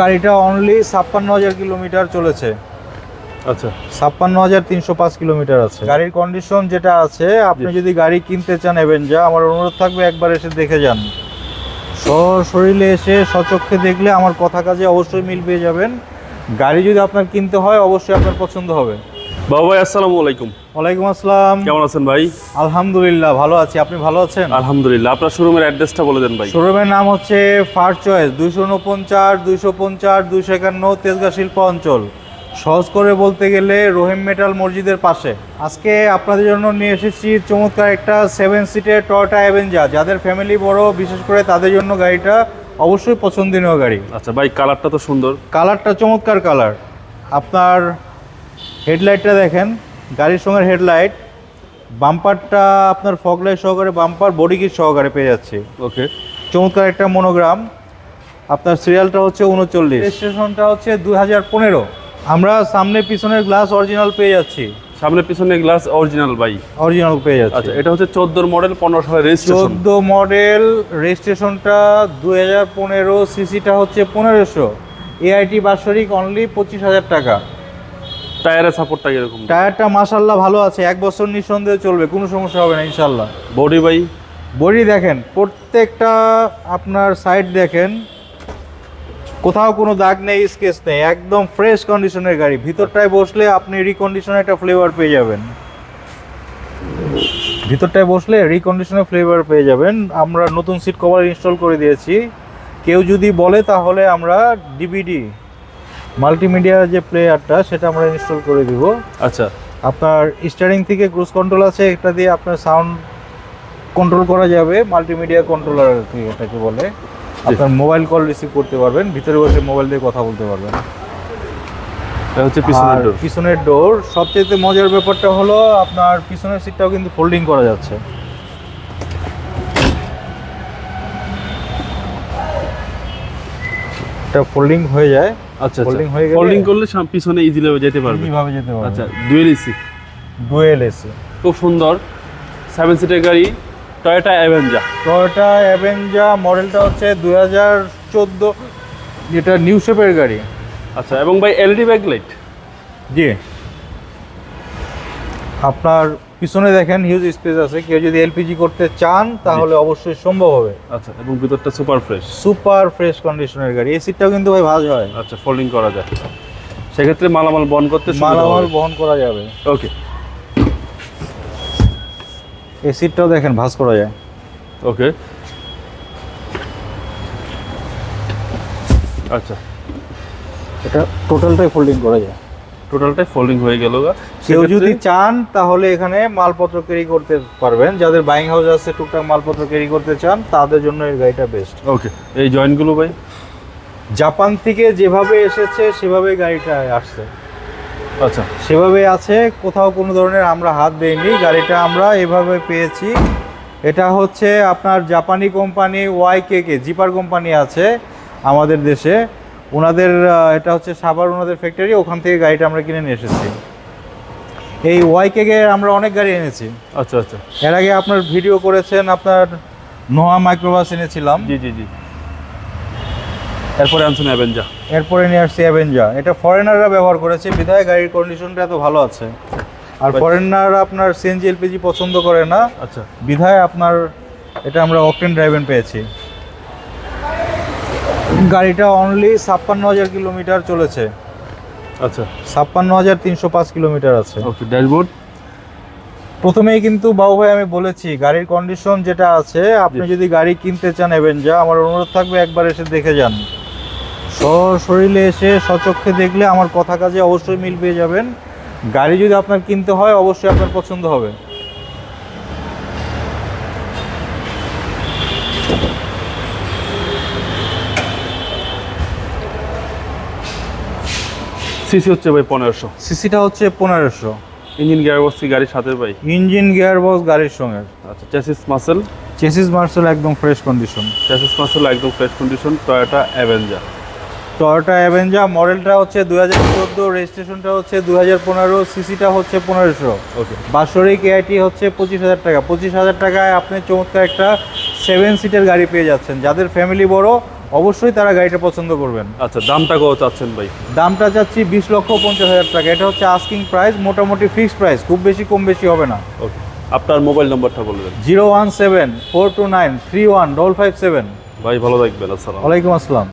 গাড়িটা অনলি ছাপ্পান্ন হাজার কিলোমিটার চলেছে। আচ্ছা। ছাপ্পান্ন হাজার তিনশো পাঁচ কিলোমিটার আছে। গাড়ির কন্ডিশন যেটা আছে আপনি যদি গাড়ি কিনতে চান যা আমার অনুরোধ থাকবে একবার এসে দেখে যান। সশরীরে এসে সচক্ষে দেখলে আমার কথা কাজে অবশ্যই মিল পেয়ে যাবেন। গাড়ি যদি আপনার কিনতে হয় অবশ্যই আপনার পছন্দ হবে। বাবু ভাই আসসালামু আলাইকুম। ওয়ালাইকুম আসসালাম। কেমন আছেন ভাই? আলহামদুলিল্লাহ ভালো আছি। আপনি ভালো আছেন? আলহামদুলিল্লাহ। আপনার শোরুমের অ্যাড্রেসটা বলে দেন ভাই। শোরুমের নাম হচ্ছে ফার চয়েস দুইশো উনপঞ্চাশ দুইশো পঞ্চাশ দুইশো একান্ন তেজগা শিল্প অঞ্চল। সহজ করে বলতে গেলে রহিম মেটাল মসজিদের পাশে। আজকে আপনাদের জন্য নিয়ে এসেছি চমৎকার একটা সেভেন সিটের টয়টা অ্যাভেঞ্জা যাদের ফ্যামিলি বড় বিশেষ করে তাদের জন্য গাড়িটা অবশ্যই পছন্দনীয় গাড়ি। আচ্ছা ভাই কালারটা তো সুন্দর। কালারটা চমৎকার কালার আপনার হেডলাইটটা দেখেন গাড়ির সঙ্গে হেডলাইট বাম্পারটা আপনার ফগলাইট সহকারে বাম্পার বডি কিট সহকারে পেয়ে যাচ্ছে। ওকে। চমৎকার একটা মনোগ্রাম। আপনার সিরিয়ালটা হচ্ছে উনচল্লিশ। রেজিস্ট্রেশনটা হচ্ছে দুই হাজার পনেরো। আমরা সামনে পিছনের গ্লাস অরিজিনাল পেয়ে যাচ্ছি। সামনে পিছনে গ্লাস অরিজিনাল ভাই। অরিজিনাল পেয়ে যাচ্ছি। আচ্ছা এটা হচ্ছে চোদ্দোর মডেল পনেরো সালের রেজিস্ট্রেশন চোদ্দ মডেল রেজিস্ট্রেশনটা দুই হাজার পনেরো সিসিটা হচ্ছে পনেরোশো। এআইটি বাৎসরিক অনলি পঁচিশ হাজার টাকা। টায়ারের সাপোর্টটা কীরকম? টায়ারটা মাসাল্লাহ ভালো আছে এক বছর নিঃসন্দেহে চলবে কোনো সমস্যা হবে না ইনশাল্লাহ বডি ভাই? বডি দেখেন প্রত্যেকটা আপনার সাইড দেখেন কোথাও কোনো দাগ নেই স্কেচ নেই একদম ফ্রেশ কন্ডিশনের গাড়ি। ভিতরটায় বসলে আপনি রিকন্ডিশনের একটা ফ্লেভার পেয়ে যাবেন। ভিতরটায় বসলে রিকন্ডিশনের ফ্লেভার পেয়ে যাবেন। আমরা নতুন সিট কভার ইনস্টল করে দিয়েছি। কেউ যদি বলে তাহলে আমরা ডিভিডি মাল্টিমিডিয়া যে প্লেয়ারটা সেটা আমরা ইনস্টল করে দিব। আচ্ছা। আপনার স্টারিং থেকে ক্রুজ কন্ট্রোল আছে এটা দিয়ে আপনার সাউন্ড কন্ট্রোল করা যাবে মাল্টিমিডিয়া কন্ট্রোলার এটাকে বলে। আপনার মোবাইল কল রিসিভ করতে পারবেন ভিতরে বসে মোবাইল দিয়ে কথা বলতে পারবেন। এটা হচ্ছে পিছনের ডোর পিছনের ডোর সবচেয়ে মজার ব্যাপারটা হলো আপনার পিছনের সিটটাও কিন্তু ফোল্ডিং করা যাচ্ছে। এটা ফোল্ডিং হয়ে যায়। আচ্ছা folding হয়ে গেলে- ফোল্ডিং করলে পিছনে ইজিলি যেতে পারবে। এইভাবে যেতে পারবে। আচ্ছা ডুয়েল এসি ডুয়েল এসি খুব সুন্দর। সেভেন সিটের গাড়ি টয়োটা অ্যাভেঞ্জা টয়োটা অ্যাভেঞ্জা মডেলটা হচ্ছে দুই হাজার চোদ্দ। যেটা নিউ শেপের গাড়ি। আচ্ছা এবং ভাই এলইডি ব্যাকলাইট জি। আপনার পিছনে দেখেন হিউজ স্পেস আছে। কেউ যদি এলপিজি করতে চান তাহলে অবশ্যই সম্ভব হবে। আচ্ছা এবং ভিতরটা সুপার ফ্রেশ সুপার ফ্রেশ কন্ডিশনের গাড়ি। এই সিটটাও কিন্তু ভাই ভালো হয়। আচ্ছা ফোল্ডিং করা যায়। সেক্ষেত্রে মালামাল বহন করতে মালামাল বহন করা যাবে। ওকে এই সিটটাও দেখেন ভাঁজ করা যায়। ওকে আচ্ছা। এটা টোটালটাই ফোল্ডিং করা যায়। টোটালটাই ফোল্ডিং হয়ে গেল। কেউ যদি চান তাহলে এখানে মালপত্র ক্যারি করতে পারবেন। যাদের বাইং হাউস আছে টুকটাক মালপত্র ক্যারি করতে চান তাদের জন্য এই গাড়িটা বেস্ট ওকে এই জয়েন্টগুলো ভাই? জাপান থেকে যেভাবে এসেছে সেভাবে গাড়িটা আসছে। আচ্ছা। সেভাবে আছে কোথাও কোনো ধরনের আমরা হাত দেইনি। গাড়িটা আমরা এভাবে পেয়েছি। এটা হচ্ছে আপনার জাপানি company Y K K zipper company আছে আমাদের দেশে। ওনাদের এটা হচ্ছে সাভার ওনাদের ফ্যাক্টরি ওখান থেকে গাড়িটা আমরা কিনে নিয়ে এসেছি। এই ওয়াই কে কে আমরা অনেক গাড়ি এনেছি। আচ্ছা আচ্ছা। এর আগে আপনার ভিডিও করেছেন আপনার নোয়া মাইক্রোবাস এনেছিলাম। জি জি জি। এরপরে আনছেন অ্যাভেঞ্জা এরপরে নিয়ে আসছি অ্যাভেঞ্জা এটা ফরেনাররা ব্যবহার করেছে। বিধায় গাড়ির কন্ডিশনটা এত ভালো আছে। আর But- ফরেনাররা আপনার সিএনজি এলপিজি পছন্দ করে না। আচ্ছা। বিধায় আপনার এটা আমরা অকটেন ড্রাইভেন পেয়েছি। গাড়িটা অনলি ছাপ্পান্ন হাজার কিলোমিটার চলেছে। আচ্ছা। ছাপ্পান্ন হাজার তিনশো পাঁচ কিলোমিটার আছে। ওকে ড্যাশবোর্ড প্রথমেই কিন্তু বাবু ভাই আমি বলেছি গাড়ির কন্ডিশন যেটা আছে আপনি যদি গাড়ি কিনতে চান এভেঞ্জা আমার অনুরোধ থাকবে একবার এসে দেখে যান। সশরীরে এসে সচক্ষে দেখলে আমার কথা কাজে অবশ্যই মিল পেয়ে যাবেন। গাড়ি যদি আপনার কিনতে হয় অবশ্যই আপনার পছন্দ হবে। সিসি হচ্ছে ভাই পনেরোশো। সিসিটা হচ্ছে পনেরোশো। ইঞ্জিন গিয়ার বক্সি গাড়ির সাথে ভাই? ইঞ্জিন গিয়ার বক্স গাড়ির সঙ্গে। আচ্ছা চেসিস মাসেল চেসিস মার্সেল একদম ফ্রেশ কন্ডিশন চেসিস মাসেল একদম fresh condition Toyota Avanza Toyota Avanza মডেলটা হচ্ছে দু হাজার চোদ্দ রেজিস্ট্রেশনটা হচ্ছে দু হাজার পনেরো সিসিটা হচ্ছে পনেরোশো। ওকে বাৎসরিক এআইটি হচ্ছে পঁচিশ হাজার টাকা। পঁচিশ হাজার টাকায় আপনি চমৎকার একটা সেভেন সিটের গাড়ি পেয়ে যাচ্ছেন। যাদের ফ্যামিলি বড় অবশ্যই তারা গাড়িটা পছন্দ করবেন। আচ্ছা দামটা কত চাচ্ছেন ভাই? দামটা চাচ্ছি বিশ লক্ষ পঞ্চাশ হাজার টাকা। এটা হচ্ছে আস্কিং প্রাইস মোটামুটি ফিক্সড প্রাইস খুব বেশি কম বেশি হবে না। ওকে আপনার মোবাইল নম্বরটা বলবেন zero one seven four two nine three one double five seven. ভাই ভালো থাকবেন আসসালাম আলাইকুম। আসসালাম।